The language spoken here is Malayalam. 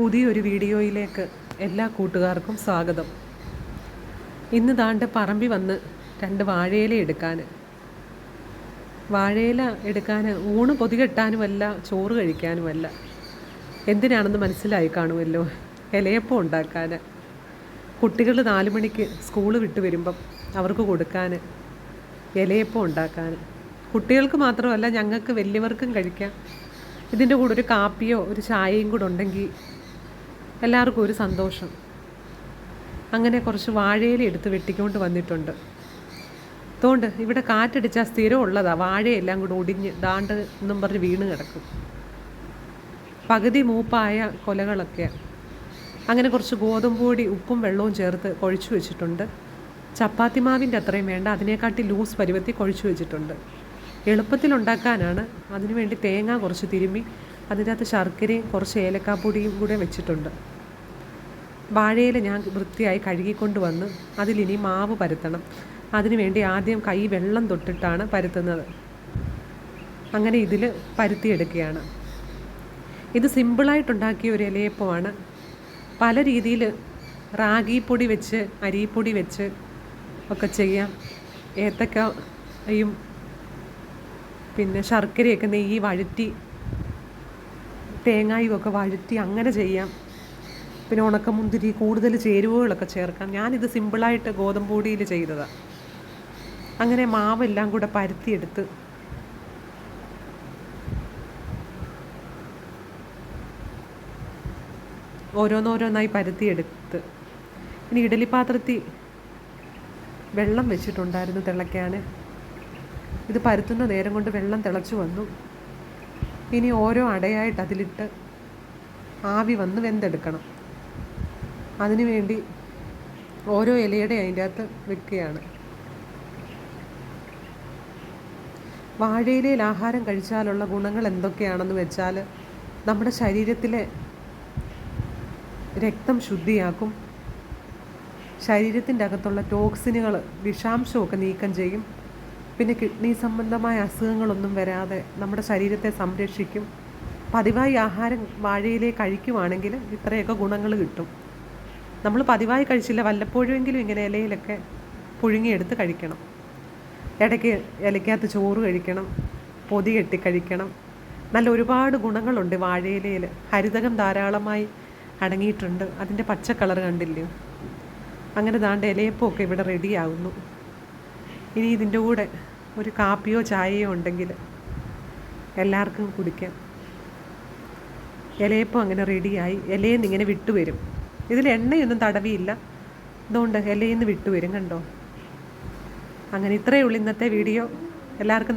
പുതിയൊരു വീഡിയോയിലേക്ക് എല്ലാ കൂട്ടുകാർക്കും സ്വാഗതം. ഇന്ന് താണ്ട് പറമ്പി വന്ന് രണ്ട് വാഴയില എടുക്കാൻ വാഴയില എടുക്കാൻ ഊണ് പൊതികെട്ടാനുമല്ല ചോറ് കഴിക്കാനുമല്ല. എന്തിനാണെന്ന് മനസ്സിലായി കാണുമല്ലോ ഇലയപ്പം ഉണ്ടാക്കാൻ കുട്ടികൾ നാല് മണിക്ക് സ്കൂൾ വിട്ട് വരുമ്പം അവർക്ക് കൊടുക്കാൻ ഇലയപ്പം ഉണ്ടാക്കാൻ കുട്ടികൾക്ക് മാത്രമല്ല ഞങ്ങൾക്ക് വലിയവർക്കും കഴിക്കാം. ഇതിന്റെ കൂടെ ഒരു കാപ്പിയോ ഒരു ചായയും കൂടെ ഉണ്ടെങ്കിൽ എല്ലാവർക്കും ഒരു സന്തോഷം. അങ്ങനെ കുറച്ച് വാഴയില എടുത്ത് വെട്ടിക്കൊണ്ട് വന്നിട്ടുണ്ട്. അതുകൊണ്ട് ഇവിടെ കാറ്റടിച്ചാൽ സ്ഥിരം ഉള്ളതാ. വാഴയെല്ലാം കൂടെ ഒടിഞ്ഞ് ദാണ്ട് എന്നും പറഞ്ഞ് വീണ് കിടക്കും. പകുതി മൂപ്പായ കൊലകളൊക്കെ. അങ്ങനെ കുറച്ച് ഗോതമ്പൊടി ഉപ്പും വെള്ളവും ചേർത്ത് കുഴച്ചു വെച്ചിട്ടുണ്ട്. ചപ്പാത്തി മാവിന്റെ അത്രയും വേണ്ട. അതിനെക്കാട്ടി ലൂസ് പരുവത്തി കുഴച്ചു വെച്ചിട്ടുണ്ട്. എളുപ്പത്തിൽ ഉണ്ടാക്കാനാണ് അതിനുവേണ്ടി തേങ്ങ കുറച്ച് തിരുമ്മി അതിന്റെ അകത്ത് ശർക്കരയും കുറച്ച് ഏലക്കാപ്പൊടിയും കൂടെ വെച്ചിട്ടുണ്ട്. വാഴയില ഞാൻ വൃത്തിയായി കഴുകിക്കൊണ്ട് വന്ന് അതിലിനി മാവ് പരത്തണം. അതിനുവേണ്ടി ആദ്യം കൈ വെള്ളം തൊട്ടിട്ടാണ് പരത്തുന്നത്. അങ്ങനെ ഇതിൽ പരുത്തിയെടുക്കുകയാണ്. ഇത് സിമ്പിളായിട്ടുണ്ടാക്കിയ ഒരു ഇലയപ്പമാണ്. പല രീതിയിൽ റാഗിപ്പൊടി വെച്ച് അരിപ്പൊടി വെച്ച് ഒക്കെ ചെയ്യാം. ഏത്തക്കയും പിന്നെ ശർക്കരയൊക്കെ നെയ്യ് വഴറ്റി തേങ്ങായും ഒക്കെ വഴറ്റി അങ്ങനെ ചെയ്യാം. പിന്നെ ഉണക്കമുന്തിരി കൂടുതൽ ചേരുവകളൊക്കെ ചേർക്കാം. ഞാനിത് സിമ്പിളായിട്ട് ഗോതമ്പ് പൊടിയിൽ ചെയ്തതാണ് അങ്ങനെ മാവെല്ലാം കൂടെ പരുത്തിയെടുത്ത് ഓരോന്നോരോന്നായി പരുത്തിയെടുത്ത്. ഇനി ഇഡലി പാത്രത്തിൽ വെള്ളം വെച്ചിട്ടുണ്ടായിരുന്നു തിളയ്ക്കാൻ. ഇത് പരുത്തുന്ന നേരം കൊണ്ട് വെള്ളം തിളച്ചു വന്നു. ഇനി ഓരോ അടയായിട്ട് അതിലിട്ട് ആവി വന്ന് വെന്തെടുക്കണം. അതിനുവേണ്ടി ഓരോ ഇലയുടെ അതിന്റെ അകത്ത് വെക്കുകയാണ്. വാഴയിലയിൽ ആഹാരം കഴിച്ചാലുള്ള ഗുണങ്ങൾ എന്തൊക്കെയാണെന്ന് വെച്ചാൽ നമ്മുടെ ശരീരത്തിലെ രക്തം ശുദ്ധിയാക്കും. ശരീരത്തിന്റെ അകത്തുള്ള ടോക്സിനുകൾ വിഷാംശമൊക്കെ നീക്കം ചെയ്യും. പിന്നെ കിഡ്നി സംബന്ധമായ അസുഖങ്ങളൊന്നും വരാതെ നമ്മുടെ ശരീരത്തെ സംരക്ഷിക്കും. പതിവായി ആഹാരം വാഴയിലെ കഴിക്കുവാണെങ്കിൽ ഇത്രയൊക്കെ ഗുണങ്ങൾ കിട്ടും. നമ്മൾ പതിവായി കഴിച്ചില്ല വല്ലപ്പോഴുമെങ്കിലും ഇങ്ങനെ ഇലയിലൊക്കെ പുഴുങ്ങിയെടുത്ത് കഴിക്കണം. ഇടയ്ക്ക് ഇലയ്ക്കകത്ത് ചോറ് കഴിക്കണം പൊതി കെട്ടി കഴിക്കണം. നല്ല ഒരുപാട് ഗുണങ്ങളുണ്ട് വാഴയിലയിൽ. ഹരിതകം ധാരാളമായി അടങ്ങിയിട്ടുണ്ട്. അതിന്റെ പച്ച കളർ കണ്ടില്ലേ? അങ്ങനെ ദാണ്ട് ഇലയപ്പമൊക്കെ ഇവിടെ റെഡിയാകുന്നു ഇനി ഇതിന്റെ കൂടെ ഒരു കാപ്പിയോ ചായയോ ഉണ്ടെങ്കിൽ എല്ലാവർക്കും കുടിക്കാം. ഇലയപ്പം അങ്ങനെ റെഡിയായി. ഇലയിൽ നിന്ന് ഇങ്ങനെ വിട്ടുവരും ഇതിൽ എണ്ണയൊന്നും തടവിയില്ല. അതുകൊണ്ട് ഇലയിൽ നിന്ന് വിട്ടുവരും കണ്ടോ? അങ്ങനെ ഇത്രയേ ഉള്ളൂ ഇന്നത്തെ വീഡിയോ. എല്ലാവർക്കും